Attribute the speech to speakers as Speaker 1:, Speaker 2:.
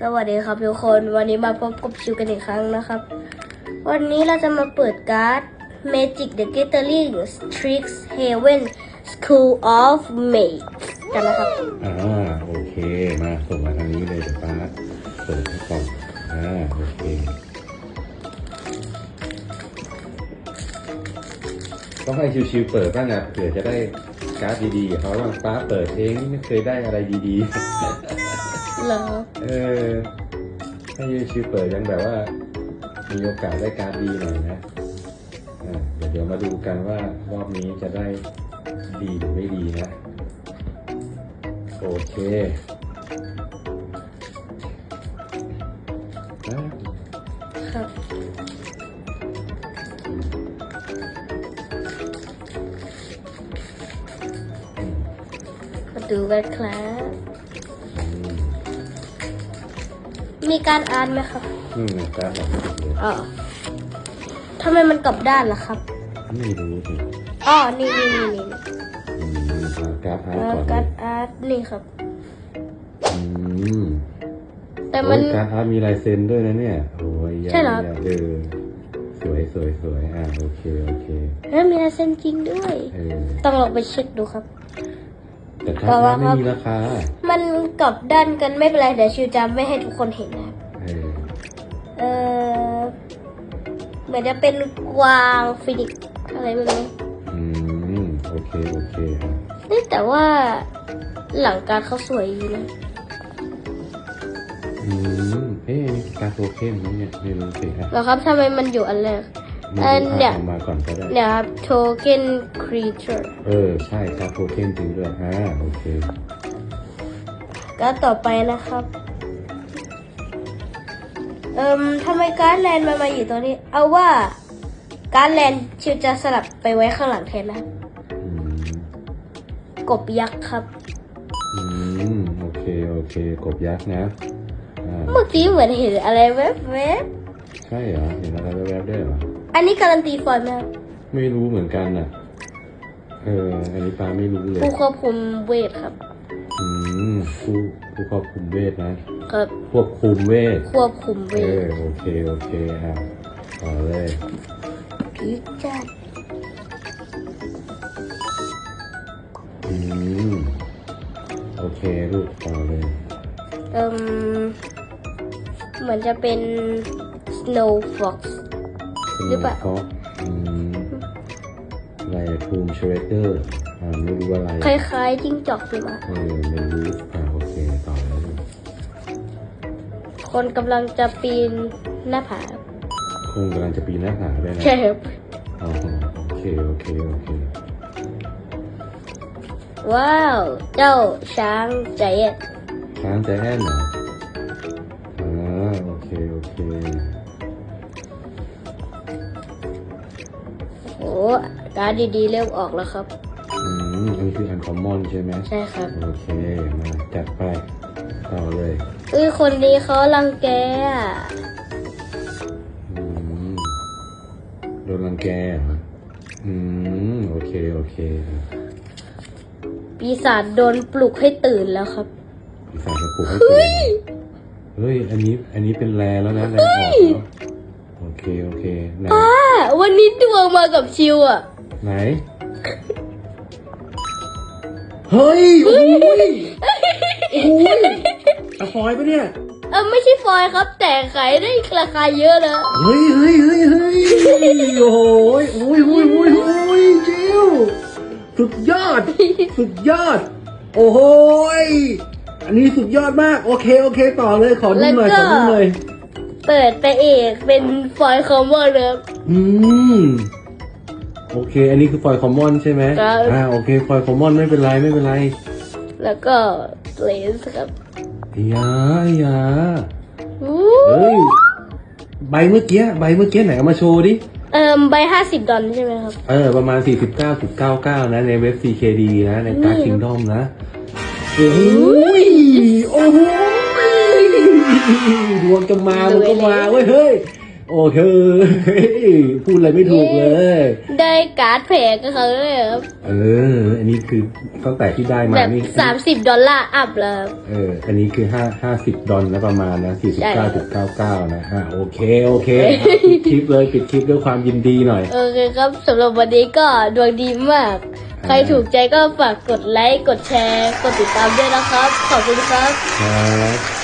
Speaker 1: สวัสดีครับทุกคนวันนี้มาพบกับชิวกันอีกครั้งนะครับ วันนี้เราจะมาเปิดการ์ด Magic the Gathering Tricks Haven School of Mage กันนะครับ
Speaker 2: อ่าโอเคมาส่งมาทางนี้เลยเดี๋ยวป้าเปิดให้ก่อนอ่าโอเคต้องให้ชิวๆเปิดบ้างนะเผื่อจะได้การ์ดดีๆเขาบ้างป้าเปิดเองไม่เคยได้อะไรดีๆ
Speaker 1: เหรอ
Speaker 2: ๆเออให้ชิวๆเปิดยังแบบว่า มีโอกาสได้การ์ดดีหน่อยนะอ่าเดี๋ยวเดี๋ยวมาดูกันว่ารอบนี้จะได้ดีหรือไม่ดีนะ โอเคอะ
Speaker 1: ครับ มาดูกันครับ
Speaker 2: มี
Speaker 1: การอ่านไหมครับ
Speaker 2: อืมการ์ดแบบนี้เลย
Speaker 1: อ๋อทำไมมันกลับด้านล่ะครับ
Speaker 2: ไม่รู้สิ
Speaker 1: อ๋อ นี่นี่นี่นี่
Speaker 2: อืมเอาการ์ดอาร์ต
Speaker 1: แล้ว
Speaker 2: ก่อน
Speaker 1: การ
Speaker 2: เลย
Speaker 1: อาร์ตนี่ครับ
Speaker 2: อืม
Speaker 1: แต่มัน
Speaker 2: โอ้ยการ์ดอาร์ตมีลายเซ็นด้วยนะเนี่ยโอ้ย
Speaker 1: ใช่เหรอ
Speaker 2: เออสวยสวยสวยอ่าโอเคโอเค
Speaker 1: เฮ้ยมีลายเซ็นจริงด้วย
Speaker 2: เออ
Speaker 1: ต้องลองไปเช็คดูครับ
Speaker 2: แต่การ์ดอาร์ตไม่มีราคา
Speaker 1: มันกลับด้านกันไม่เป็นไรเดี๋ยวชิวจะไม่ให้ทุกคนเห็นนะครับ
Speaker 2: เออ
Speaker 1: เออเหมือนจะเป็นกวางฟินิกซ์อะไรไม่รู้
Speaker 2: อืมโอเคโอเคอะ
Speaker 1: เฮ้ยแต่ว่าหลังการเขาสวยดีนะ
Speaker 2: อืมเอ๊ะอันนี่การ์ดโทเค็นมั้งเนี่ยไม่รู้สิอะ
Speaker 1: แล้วครับทำไมมันอยู่อันแรก
Speaker 2: ไม่
Speaker 1: อัน
Speaker 2: รู้
Speaker 1: เนี่
Speaker 2: อะ
Speaker 1: ย
Speaker 2: เอามาก่อนก็ได้
Speaker 1: เนี่ยครับ token creature
Speaker 2: เออ ใช่ครับโทเค็นจริงด้วยอ่าโอเค
Speaker 1: ก็ต่อไปนะครับ เอ่มทำไมการ์ดแลนด์มันมาอยู่ตรงนี้ เอาว่าการ์ดแลนด์ชิวจะสลับไปไว้ข้างหลังแทนนะครับ
Speaker 2: อืม
Speaker 1: กบยักษ์ครับ
Speaker 2: อืม โอเค โอเค กบยักษ์นะอ่า
Speaker 1: เมื่อกี้เหมือนเห็นอะไรแวบ
Speaker 2: ใช่เหรอเห็นอะไรแวบๆด้วยเหรอ
Speaker 1: ๆอันนี้การันตีฟอยล์ไหมครับ
Speaker 2: ไม่รู้เหมือนกันน่ะ เออ อันนี้ป้าไม่รู้เลย
Speaker 1: ผู้ควบคุมเวทครับ
Speaker 2: อืมผู้ผู้ควบคุมเวทนะ
Speaker 1: ครับ
Speaker 2: ควบคุมเวท
Speaker 1: ควบคุมเว
Speaker 2: เอ
Speaker 1: ท
Speaker 2: อ โอเค โอเคอะต่อเลย
Speaker 1: พีจัด
Speaker 2: อืม โอเคลูกต่อเลย
Speaker 1: เอ่มเหมือนจะเป็น snow fox หรือเปล่า
Speaker 2: ก็อืมอะไรทูมเชเวเตอร์อ่าไม่รู้อะไร
Speaker 1: คล้ายๆจิ้งจอกหรือเปล่า
Speaker 2: เออไม่รู้อ่าโอเคต่อเลย
Speaker 1: คนกำลังจะปีนหน้าผา
Speaker 2: คงกำลังจะปีนหน้าผาด้วยนะ
Speaker 1: ใช่ครับ
Speaker 2: อ๋อโอเค โอเค โอเค
Speaker 1: ว้าว เจ้าช้างใจเอ็ด
Speaker 2: ช้างใจแอนเหรออ่าโอเค โอเค
Speaker 1: โอ้การดดีๆ เริ่มออกแล้วครับ
Speaker 2: อืมอันนี้คืออันคอมมอนใช่ไหม
Speaker 1: ใช่ครับ
Speaker 2: โอเค มาจัดไปต่อเลย
Speaker 1: เอ้ยคนนี้เขารังแกอะ
Speaker 2: อืมโดนรังแกเหรออืม โอเค โอเค
Speaker 1: ปีศาจโดนปลุกให้ตื่นแล้วครับ
Speaker 2: ปีศาจจะปลุกให้ตื่นเฮ้ย อันนี้ อันนี้เป็นแรแล้วนะแรออกแล้วโอเค โอเคไหน
Speaker 1: อ่า วันนี้ดวงมากับชิวอะ
Speaker 2: ไหน เฮ้ยโอ้ยโอ้ยอะฟอยปะเนี่ย
Speaker 1: เออไม่ใช่ฟอยล์ครับ แต่ขายได้ราคาเยอะนะ
Speaker 2: เฮ้ยเฮ้ยเฮ้ยเฮ้ยโอ้ยโอ้ยโอ้ยโอ้ยโอ้ยจิวสุดยอด สุดยอด โอ้โหยอันนี้สุดยอดมาก โอเค โอเค ต่อเลย ขอดูหน่อย ขอดูหน่อย
Speaker 1: เปิดไปเอกเป็นฟอยล์คอมมอนเลยครับ
Speaker 2: อืม โอเค อันนี้คือฟอยล์คอมมอนใช่ไหม
Speaker 1: ครับ
Speaker 2: อ่า โอเค ฟอยล์คอมมอนไม่เป็นไรไม่เป็นไร
Speaker 1: แล้วก็เลนส์ครับ
Speaker 2: อยาอยา
Speaker 1: อู้
Speaker 2: เฮ้ย ใบเมื่อกี้ ใบเมื่อกี้ไหนเอามาโชว์ดิ
Speaker 1: เอ่มใบห้าสิบดอลใช่ไหมครับ
Speaker 2: เออ ประมาณ 49.99 นะ ในเว็บ CKD นะ ในการ
Speaker 1: นี่
Speaker 2: คิงดอมนะ โอ้ยโอ้โห ดวงจะมามันก็มาเว้ยเฮ้ยโอเคพูดอะไรไม่ถูกเลย
Speaker 1: ได้การ์ดแผงกับเขาเลยครับ
Speaker 2: เออ อันนี้คือตั้งแต่ที่ได้มา
Speaker 1: แบบ
Speaker 2: นี่
Speaker 1: สามสิบดอลลาร์อัพแล้ว
Speaker 2: เออ อันนี้คือห้าห้าสิบดอลนะประมาณนะสี่สิบเก้าจุดเก้าเก้านะอะโอเค โอเคปิดคลิปเลยปิดคลิปด้วยความยินดีหน่อย
Speaker 1: โอเคครับสำหรับวันนี้ก็ดวงดีมาก ใครถูกใจก็ฝากกดไลค์ กดแชร์ กดติดตามด้วยนะครับ ขอบคุณครับ
Speaker 2: ครับ